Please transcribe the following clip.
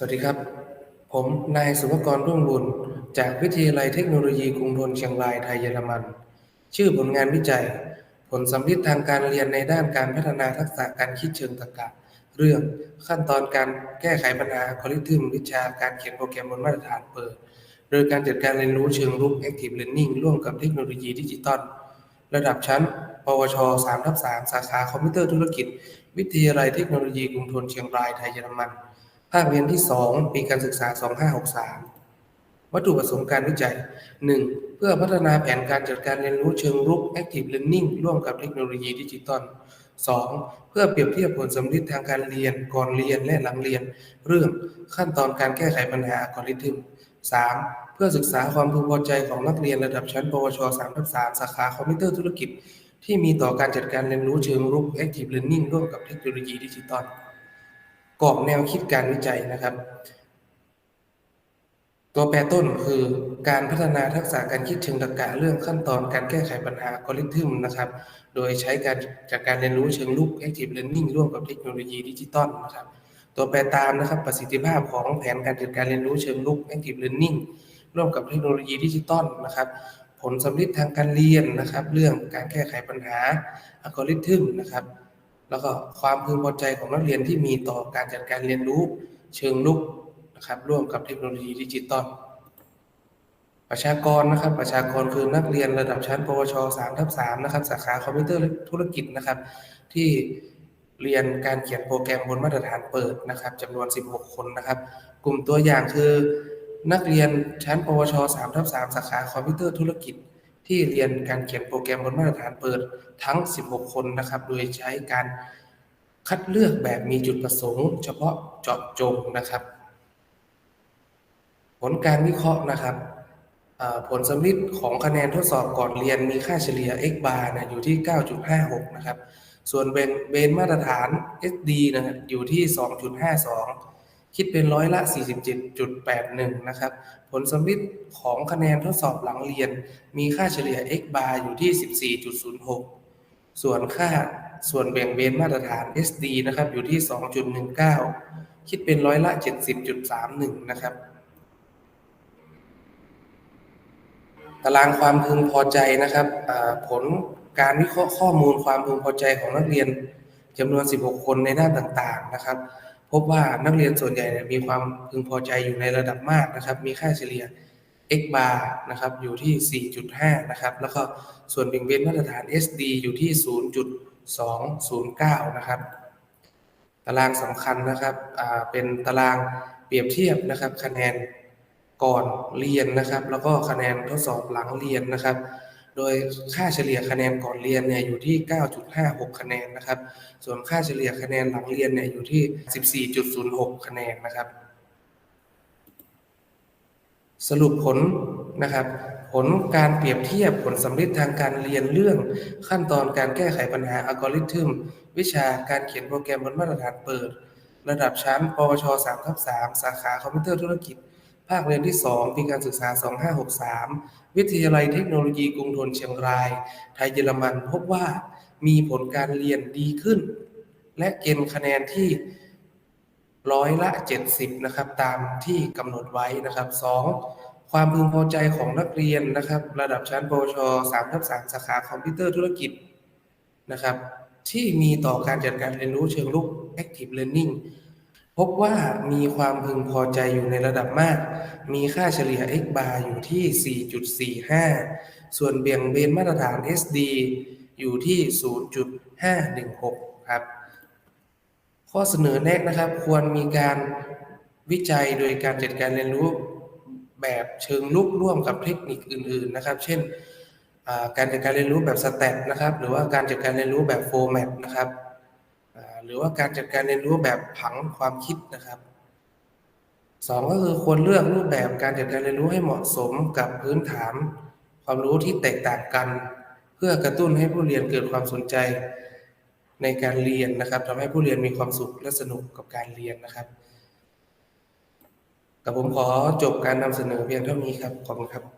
สวัสดีครับ ผมนายสุภกรรุ่งบุญ จากวิทยาลัยเทคโนโลยีกรุงธนเชียงรายไทยเยอรมัน ชื่อผลงานวิจัย ผลสัมฤทธิ์ทางการเรียนในด้านการพัฒนาทักษะการคิดเชิงตรรกะ เรื่องขั้นตอนการแก้ไขปัญหาคอลิทึมวิชาการเขียนโปรแกรมบนมาตรฐานเปิด โดยการจัดการเรียนรู้เชิงรุก Active Learning ร่วมกับเทคโนโลยีดิจิตอลระดับชั้น ปวช3ทับ3สาขาคอมพิวเตอร์ธุรกิจ วิทยาลัยเทคโนโลยีกรุงธนเชียงรายไทยเยอรมัน ภาคเรียนที่ 2 ปีการศึกษา 2563 วัตถุประสงค์การวิจัย 1. เพื่อพัฒนาแผนการจัดการเรียนรู้เชิงรุก Active Learning ร่วมกับเทคโนโลยีดิจิตอล 2. เพื่อเปรียบเทียบผลสำลิดทางการเรียน ก่อนเรียนและหลังเรียน เรื่องขั้นตอนการแก้ไขปัญหาอัลกอริทึม 3. เพื่อศึกษาความพึงพอใจของนักเรียนระดับชั้น ปวช 3ทับ3สาขาคอมพิวเตอร์ธุรกิจ ที่มีต่อการจัดการเรียนรู้เชิงรุก Active Learning ร่วมกับเทคโนโลยีดิจิตอล กรอบแนวคิดการวิจัยนะครับ ตัวแปรต้นคือการพัฒนาทักษะการคิดเชิงตรรกะเรื่องขั้นตอนการแก้ไขปัญหาอัลกอริทึมนะครับ โดยใช้การจากการเรียนรู้เชิงลุก Active Learning ร่วมกับเทคโนโลยีดิจิตอลนะครับ ตัวแปรตามนะครับประสิทธิภาพของแผนการจัดการเรียนรู้เชิงลุก Active Learning ร่วมกับเทคโนโลยีดิจิตอลนะครับผลสำลิดทางการเรียนนะครับ เรื่องการแก้ไขปัญหาอัลกอริทึมนะครับ แล้วก็ความพึงพอใจของนักเรียนที่มีต่อการจัดการเรียนรู้เชิงลุกนะครับร่วมกับเทคโนโลยีดิจิตอลประชากรนะครับประชากรคือนักเรียนระดับชั้น ปวช3ทับ3นะครับสาขาคอมพิวเตอร์และธุรกิจนะครับ ที่เรียนการเขียนโปรแกรมบนมาตรฐานเปิดนะครับจำนวน 16 คนนะครับ กลุ่มตัวอย่างคือ นักเรียนชั้น ปวช3ทับ3สาขาคอมพิวเตอร์ธุรกิจ ที่เรียนการเขียนโปรแกรมบนมาตรฐานเปิดทั้ง 16 คนนะครับ โดยใช้การคัดเลือกแบบมีจุดประสงค์ เฉพาะเจาะจงนะครับ ผลการวิเคราะห์นะครับผลสมฤทธิ์ของคะแนนทดสอบก่อนเรียนมีค่าเฉลี่ย x bar นะอยู่ที่ 9.56 นะครับ ส่วนเบนเบนมาตรฐาน SD นะครับอยู่ที่ 2.52 คิดเป็นร้อยละ 47.81 นะครับ ผลสมฤทธิ์ของคะแนนทดสอบหลังเรียน มีค่าเฉลี่ย x bar อยู่ที่ 14.06 ส่วนค่าส่วนแบ่งเบนมาตรฐาน SD นะครับ อยู่ที่ 2.19 คิดเป็นร้อยละ 70.31 นะครับ ตารางความพึงพอใจนะครับ ผลการวิเคราะห์ข้อมูลความพึงพอใจของนักเรียนจำนวน 16 คนในด้านต่างๆ นะครับ พบว่านักเรียนส่วนใหญ่มีความพึงพอใจอยู่ในระดับมากนะครับ มีค่าเฉลี่ย x bar นะครับอยู่ที่ 4.5 นะครับ แล้วก็ส่วนเบี่ยงเบนมาตรฐาน SD อยู่ที่ 0.209 นะครับ ตารางสำคัญนะครับเป็นตารางเปรียบเทียบนะครับ คะแนนก่อนเรียนนะครับ แล้วก็คะแนนทดสอบหลังเรียนนะครับ โดยค่าเฉลี่ยคะแนนก่อนเรียนเนี่ยอยู่ที่ 9.56 คะแนนนะครับ ส่วนค่าเฉลี่ยคะแนนหลังเรียนเนี่ยอยู่ที่ 14.06 คะแนนนะครับ สรุปผลนะครับผลการเปรียบเทียบผลสำลิดทางการเรียนเรื่อง ขั้นตอนการแก้ไขปัญหาอัลกอริทึม วิชาการเขียนโปรแกรมบนมาตรฐานเปิด ระดับชั้น ปวช3ทับ3สาขาคอมพิวเตอร์ธุรกิจ ภาคเรียนที่ 2 ปีการศึกษา 2563 วิทยาลัยเทคโนโลยีกรุงธนเชียงราย ไทยเยอรมันพบว่ามีผลการเรียนดีขึ้น และเกณฑ์คะแนนที่ร้อยละ 70 นะครับ ตามที่กำหนดไว้นะครับ 2. ความพึงพอใจของนักเรียนนะครับ ระดับชั้นปวช3ทับ3สาขาคอมพิวเตอร์ธุรกิจนะครับ ที่มีต่อการจัดการเรียนรู้เชิงลุก Active Learning พบว่ามีความพึงพอใจอยู่ในระดับมาก มีค่าเฉลี่ย x bar อยู่ที่ 4.45 ส่วนเบี่ยงเบนมาตรฐาน SD อยู่ที่ 0.516 ครับ ข้อเสนอแนะนะครับ ควรมีการวิจัยโดยการจัดการเรียนรู้แบบเชิงลุกร่วมกับเทคนิคอื่น ๆ นะครับ เช่น การจัดการเรียนรู้แบบสแตทนะครับ หรือว่าการจัดการเรียนรู้แบบโฟร์แมตนะครับ หรือว่าการจัดการเรียนรู้แบบผังความคิดนะครับสองก็คือควรเลือกรูปแบบการจัดการเรียนรู้ให้เหมาะสมกับพื้นฐาน ความรู้ที่แตกต่างกัน เพื่อกระตุ้นให้ผู้เรียนเกิดความสนใจในการเรียนนะครับทำให้ผู้เรียนมีความสุขและสนุกกับการเรียนนะครับกับผมขอจบการนำเสนอเพียงเท่านี้ครับขอบคุณครับ